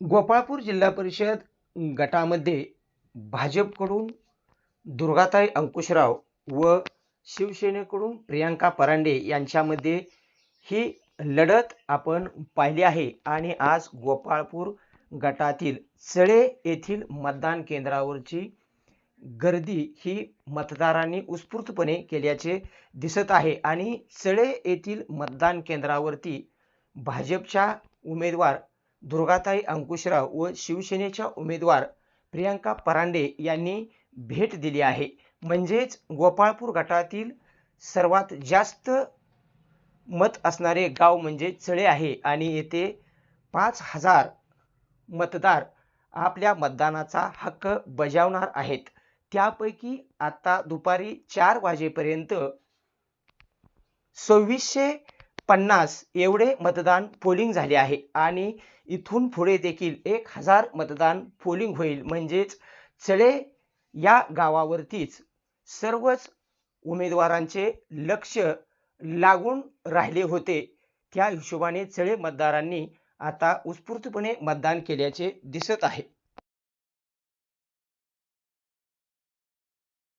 गोपाळपूर जिल्हा परिषद गटामध्ये भाजपकडून दुर्गाताई अंकुशराव व शिवसेनेकडून प्रियांका परांडे यांच्यामध्ये ही लढत आपण पाहिली आहे. आणि आज गोपाळपूर गटातील चळे येथील मतदान केंद्रावरची गर्दी ही मतदारांनी उत्स्फूर्तपणे केल्याचे दिसत आहे. आणि चळे येथील मतदान केंद्रावरती भाजपच्या उमेदवार दुर्गाताई अंकुशराव व शिवसेनेच्या उमेदवार प्रियांका परांडे यांनी भेट दिली आहे. म्हणजेच गोपाळपूर गटातील सर्वात जास्त मत असणारे गाव म्हणजे चळे आहे आणि येथे पाच हजार मतदार आपल्या मतदानाचा हक्क बजावणार आहेत. त्यापैकी आता दुपारी चार वाजेपर्यंत सव्वीसशे पन्नास एवढे मतदान पोलिंग झाले आहे. आणि इथून पुढे देखील एक हजार मतदान पोलिंग होईल. म्हणजेच चळे या गावावरतीच सर्वच उमेदवारांचे लक्ष लागून राहिले होते. त्या हिशोबाने चळे मतदारांनी आता उत्स्फूर्तपणे मतदान केल्याचे दिसत आहे.